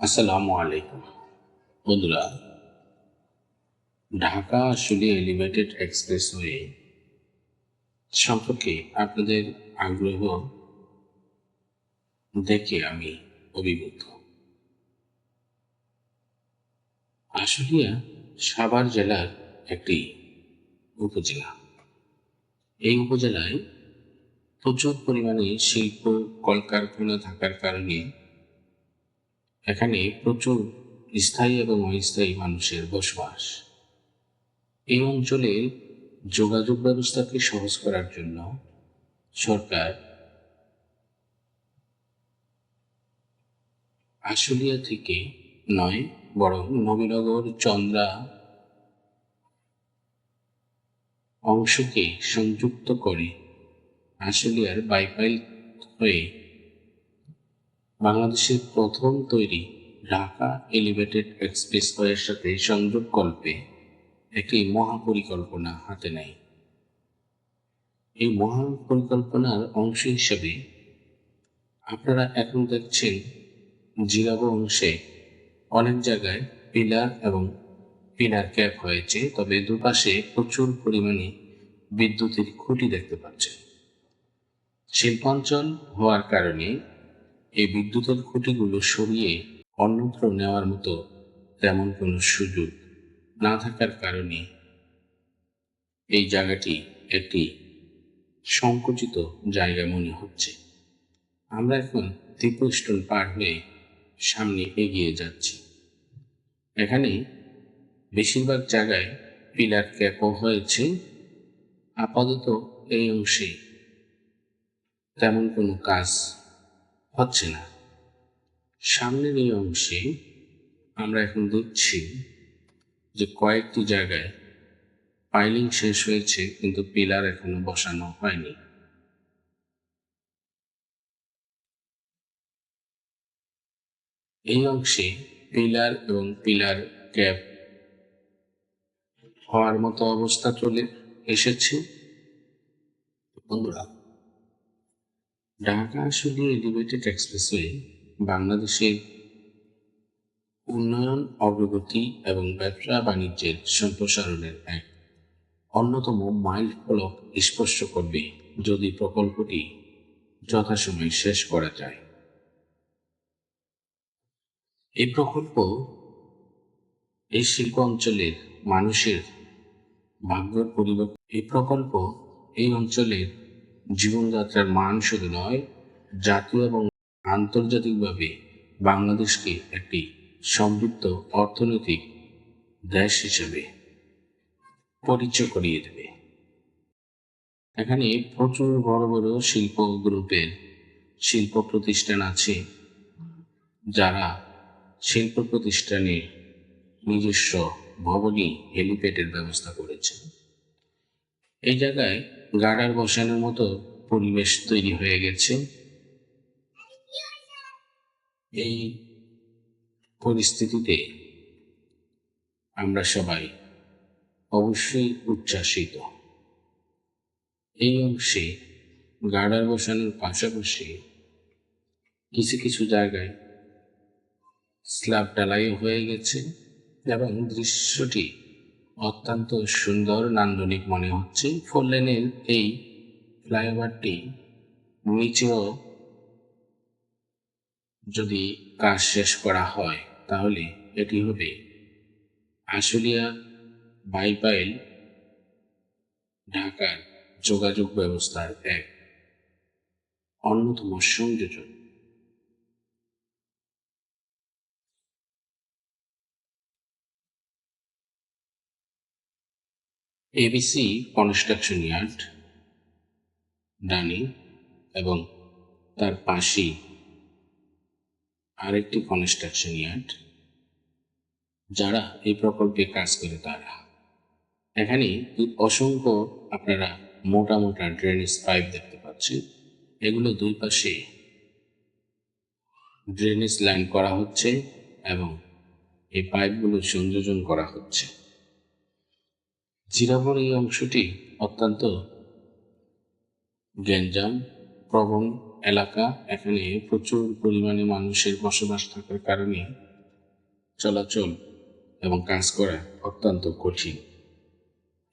আসসালামু আলাইকুম। বন্ধুরা, ঢাকা আসলে এলিভেটেড এক্সপ্রেসওয়ে সম্পর্কে আপনাদের আগ্রহ দেখে আমি অভিভূত। আশুলিয়া সাভার জেলার একটি উপজেলা। এই উপজেলায় প্রচুর পরিমাণে শিল্প, কলকারখানা থাকার কারণে এখানে প্রচুর স্থায়ী এবং অস্থায়ী মানুষের বসবাস। এই অঞ্চলের যোগাযোগ ব্যবস্থাকে সহজ করার জন্য সরকার আশুলিয়া থেকে নয়, বরং নবীনগর, চন্দ্রা অংশকে সংযুক্ত করে আশুলিয়ার বাইপাইল হয়ে বাংলাদেশের প্রথম তৈরি ঢাকা এলিভেটেড এক্সপ্রেস এক্সপ্রেসওয়ের সাথে সংযোগ কল্পে একটি মহাপরিকল্পনা হাতে নেয়। এই মহাপরিকল্পনার অংশ হিসেবে আপনারা এখন দেখছেন জিরাবো অংশে অনেক জায়গায় পিলার এবং পিলার ক্যাপ হয়েছে, তবে দুপাশে প্রচুর পরিমাণে বিদ্যুতের খুঁটি দেখতে পাচ্ছেন। শিল্পাঞ্চল হওয়ার কারণে এই বিদ্যুতের খুঁটিগুলো সরিয়ে অন্যত্র নেওয়ার মতো তেমন কোনো সুযোগ না থাকার কারণে এই জায়গাটি একটি সংকুচিত জায়গা মনে হচ্ছে। আমরা এখন ত্রিপুর স্টোন পার হয়ে সামনে এগিয়ে যাচ্ছি। এখানে বেশিরভাগ জায়গায় পিলার ক্যাপও হয়েছে। আপাতত এই অংশে তেমন কোনো কাজ হচ্ছে না। সামনের এই অংশে আমরা এখন দেখছি যে কয়েকটি জায়গায় পাইলিং শেষ হয়েছে, কিন্তু পিলার এখনও বসানো হয়নি। এই অংশে পিলার এবং পিলার ক্যাপ হওয়ার মতো অবস্থা চলে এসেছে। বন্ধুরা ঢাকা আসলে এলিভেটেড এক্সপ্রেসওয়ে বাংলাদেশের উন্নয়ন, অগ্রগতি এবং ব্যবসা বাণিজ্যের সম্প্রসারণের এক অন্যতম মাইল ফলক স্পর্শ করবে যদি প্রকল্পটি যথাসময়ে শেষ করা যায়। এই প্রকল্প এই শিল্প অঞ্চলের মানুষের ভাগ্যের পরিবর্তন এই প্রকল্প এই অঞ্চলের জীবনযাত্রার মান শুধু নয়, জাতীয় এবং আন্তর্জাতিকভাবে বাংলাদেশকে একটি সমৃদ্ধ অর্থনৈতিক দেশ হিসেবে পরিচয় করিয়ে দেবে। এখানে প্রচুর বড় বড় শিল্প গ্রুপের শিল্প প্রতিষ্ঠান আছে, যারা শিল্প প্রতিষ্ঠানে নিজস্ব ভবনী, হেলিপ্যাডের ব্যবস্থা করেছে। এই জায়গায় গার্ডার বসানোর মতো পরিবেশ তৈরি হয়ে গেছে। এই পরিস্থিতিতে আমরা সবাই অবশ্যই উচ্ছ্বাসিত। এই অংশে গার্ডার বসানোর পাশাপাশি কিছু কিছু জায়গায় স্ল্যাব ঢালাইও হয়ে গেছে এবং দৃশ্যটি অত্যন্ত সুন্দর নান্দনিক মনে হচ্ছে। ফোর লেনের এই ফ্লাইওভারটি নিচেও যদি কাজ শেষ করা হয়, তাহলে এটি হবে আশুলিয়া বাইপাইল, ঢাকার যোগাযোগ ব্যবস্থার এক অন্যতম সংযোজন। এবিসি কনস্ট্রাকশন ইয়ার্ড ডানি এবং তার পাশেই আরেকটি কনস্ট্রাকশন ইয়ার্ড যারা এই প্রকল্পে কাজ করে তারা। এখানে অসংখ্য আপনারা মোটা মোটা ড্রেনেজ পাইপ দেখতে পাচ্ছেন। এগুলো দুই পাশে ড্রেনেজ লাইন করা হচ্ছে এবং এই পাইপগুলো সংযোজন করা হচ্ছে। জিরাবর এই অংশটি অত্যন্ত গ্যাঞ্জাম, প্রবণ এলাকা। এখানে প্রচুর পরিমাণে মানুষের বসবাস থাকার কারণে চলাচল এবং কাজ করা অত্যন্ত কঠিন।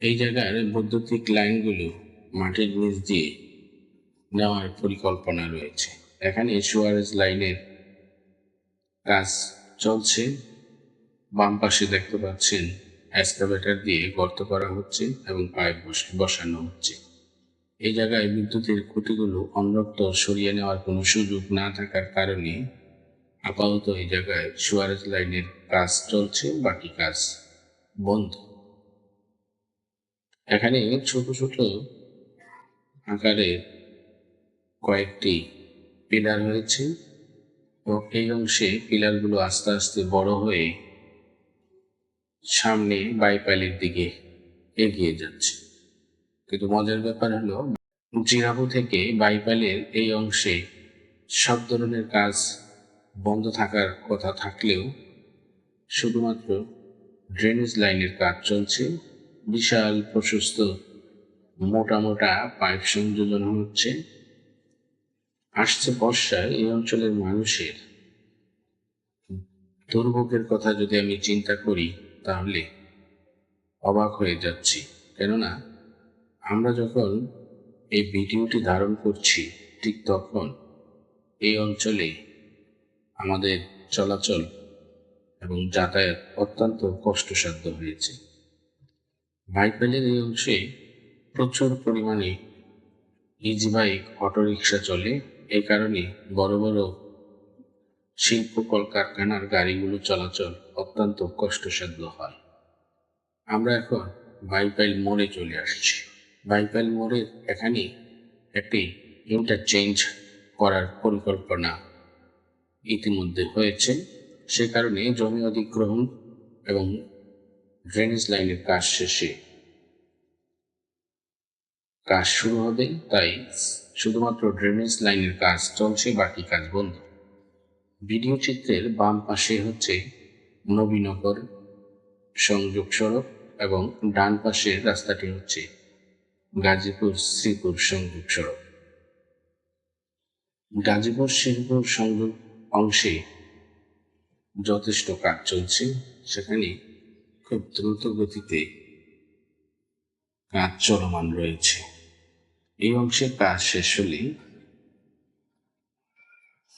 এই জায়গার বৈদ্যুতিক লাইনগুলো মাটির নিচ দিয়ে নেওয়ার পরিকল্পনা রয়েছে। এখানে সুয়ারেজ লাইনের কাজ চলছে। বাম পাশে দেখতে পাচ্ছেন এক্সকাভেটর দিয়ে গর্ত করা হচ্ছে এবং পাইপ বস- বসানো হচ্ছে। এই জায়গায় বিদ্যুতের খুঁটিগুলো অন্যত্র সরিয়ে নেওয়ার কোনো সুযোগ না থাকার কারণে আপাতত এই জায়গায় সুয়ারেজ লাইনের কাজ চলছে, বাকি কাজ বন্ধ। এখানে ছোট ছোট আকারের কয়েকটি পিলার হয়েছে এবং এই অংশে পিলারগুলো আস্তে আস্তে বড় হয়ে সামনে বাইপাইলের দিকে এগিয়ে যাচ্ছে। কিন্তু মজার ব্যাপার হলো জিরাবু থেকে বাইপাইলের এই অংশে সব ধরনের কাজ বন্ধ থাকার কথা থাকলেও শুধুমাত্র ড্রেনেজ লাইনের কাজ চলছে। বিশাল, প্রশস্ত, মোটা মোটা পাইপ সংযোজন হচ্ছে। আসছে বর্ষায় এই অঞ্চলের মানুষের দুর্ভোগের কথা যদি আমি চিন্তা করি তাহলে অবাক হয়ে যাচ্ছি। কেননা আমরা যখন এই ভিডিওটি ধারণ করছি, ঠিক তখন এই অঞ্চলে আমাদের চলাচল এবং যাতায়াত অত্যন্ত কষ্টসাধ্য হয়েছে। বাইপাইলের এই অংশে প্রচুর পরিমাণে ইজি বাইক অটোরিকশা চলে। এ কারণে বড় বড় শিল্প, কলকারখানার গাড়িগুলো চলাচল অত্যন্ত কষ্টসাধ্য হয়। আমরা এখন বাইপাইল মোড়ে চলে আসছি। বাইপাইল মোড়ের এখানে একটি ইন্টারচেঞ্জ করার পরিকল্পনা ইতিমধ্যে হয়েছে। সে কারণে জমি অধিগ্রহণ এবং ড্রেনেজ লাইনের কাজ শেষে কাজ শুরু হবে। তাই শুধুমাত্র ড্রেনেজ লাইনের কাজ চলছে, বাকি কাজ বন্ধ। ভিডিও চিত্রের বাম পাশে হচ্ছে নবীনগর সংযোগ সড়ক এবং ডান পাশের রাস্তাটি হচ্ছে গাজীপুর শ্রীপুর সংযোগ সড়ক। গাজীপুর শ্রীপুর সংযোগ অংশে যথেষ্ট কাজ চলছে। সেখানে খুব দ্রুত গতিতে কাজ চলমান রয়েছে। এই অংশের কাজ শেষ হলে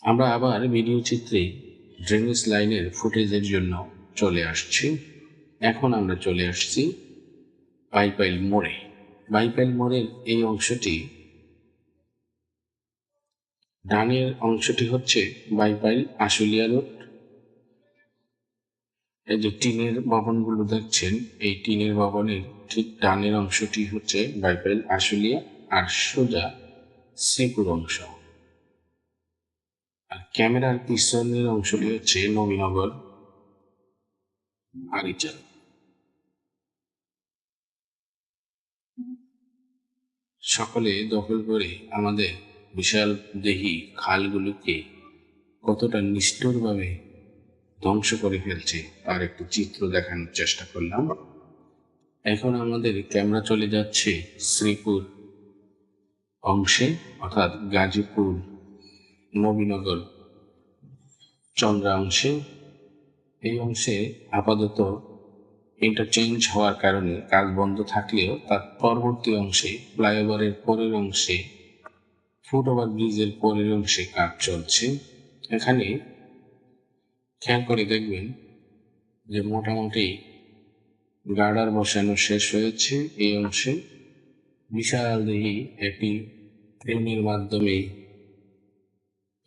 আমরা আবার ভিডিও চিত্রে ড্রেনেজ লাইনের ফুটেজের জন্য চলে আসছি। এখন আমরা চলে আসছি বাইপাইল মোড়ে। বাইপাইল মোড়ের এই অংশটি ডানের অংশটি হচ্ছে বাইপাইল আশুলিয়া রোড। এই যে টিনের ভবনগুলো দেখছেন, এই টিনের ভবনের ঠিক ডানের অংশটি হচ্ছে বাইপাইল আশুলিয়া আর সোজা শ্রীপুর অংশ। আর ক্যামেরার পিছনের অংশটি হচ্ছে নবীনগর আরিচাল সকলে দখল করে আমাদের বিশাল দেহি খালগুলোকে কতটা নিষ্ঠুরভাবে ধ্বংস করে ফেলছে তার একটি চিত্র দেখানোর চেষ্টা করলাম। এখন আমাদের ক্যামেরা চলে যাচ্ছে শ্রীপুর অংশে, অর্থাৎ গাজীপুর নবীনগর চন্দ্রা অংশে। এই অংশে আপাতত ইন্টারচেঞ্জ হওয়ার কারণে কাজ বন্ধ থাকলেও তার পরবর্তী অংশে, ফ্লাইওভারের পরের অংশে, ফুটওভার ব্রিজের পরের অংশে কাজ চলছে। এখানে খেয়াল করে দেখবেন যে মোটামুটি গার্ডার বসানো শেষ হয়েছে এই অংশে। বিশাল দেহি একটি ট্রেনের মাধ্যমে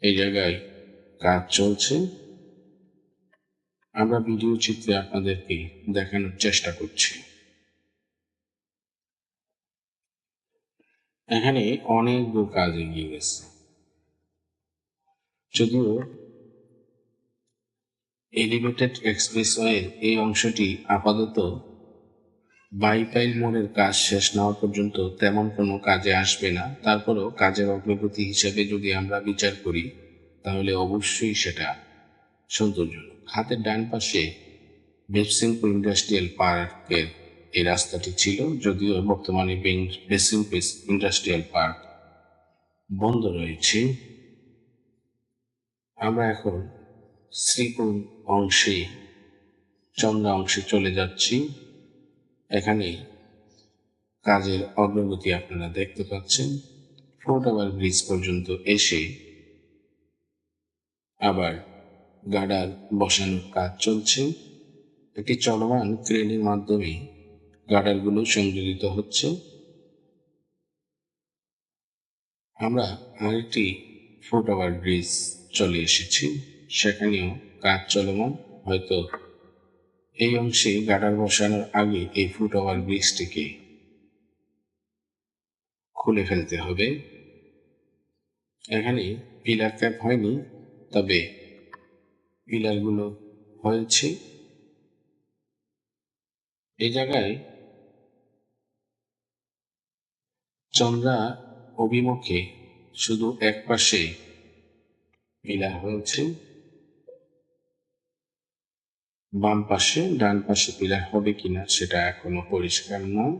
এই জায়গায় কাজ চলছে। আমরা ভিডিও চিত্রে আপনাদেরকে দেখানোর চেষ্টা করছি। এখানে অনেক দূর কাজ এগিয়ে গেছে। যদিও এলিভেটেড এক্সপ্রেসওয়ের এই অংশটি আপাতত বাইপাইল মোড়ের কাজ শেষ না হওয়া পর্যন্ত তেমন কোনো কাজে আসবে না। তারপরও কাজের অগ্রগতি হিসেবে যদি আমরা বিচার করি, তাহলে অবশ্যই সেটা সৌন্দর্যজনক। হাতের ডান পাশে বেবসিংপুর ইন্ডাস্ট্রিয়াল পার্কের এই রাস্তাটি ছিল, যদিও বর্তমানে বেসিংপুর ইন্ডাস্ট্রিয়াল পার্ক বন্ধ রয়েছে। আমরা এখন শ্রীপুর অংশে, চন্দ্রা অংশে চলে যাচ্ছি। এখানে কাজের অগ্রগতি আপনারা দেখতে পাচ্ছেন। ফোর্ট ওভার ব্রিজ পর্যন্ত এসে আবার গার্ডার বসানোর কাজ চলছে। একটি চলমান ক্রেনের মাধ্যমে গার্ডারগুলো সংযোজিত হচ্ছে। আমরা আরেকটি ফুট ওভার ব্রিজ চলে এসেছি। সেখানেও কাজ চলমান, হয়তো এই অংশে গার্ডার বসানোর আগে এই ফুট ওভার ব্রিজটিকে খুলে ফেলতে হবে। এখানে পিলার ক্যাপ হয়নি, তবে পিলারগুলো হয়েছে। এই জায়গায় চন্দ্রা অভিমুখে শুধু এক পাশে পিলার হয়েছে। বাম পাশে, ডান পাশে পিলার হবে কিনা সেটা এখনও পরিষ্কার নয়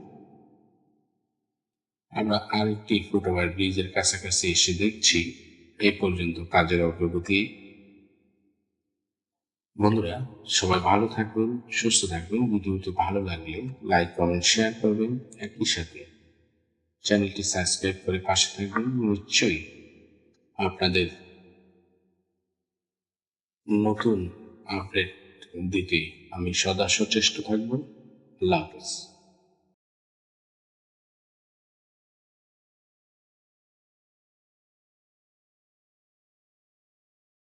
আমরা আরেকটি ফুটওভার ব্রিজের কাছাকাছি এসে দেখছি। এ পর্যন্ত কাজের অগ্রগতি। বন্ধুরা, সবাই ভালো থাকবেন সুস্থ থাকবেন ভিডিওটি ভালো লাগলে লাইক কমেন্ট শেয়ার করবেন একই সাথে। চ্যানেলটি সাবস্ক্রাইব করে পাশে থাকবেন নিশ্চয়ই। আপনাদের নতুন আপডেট দিতে আমি সদা সচেষ্ট থাকব। আল্লাহ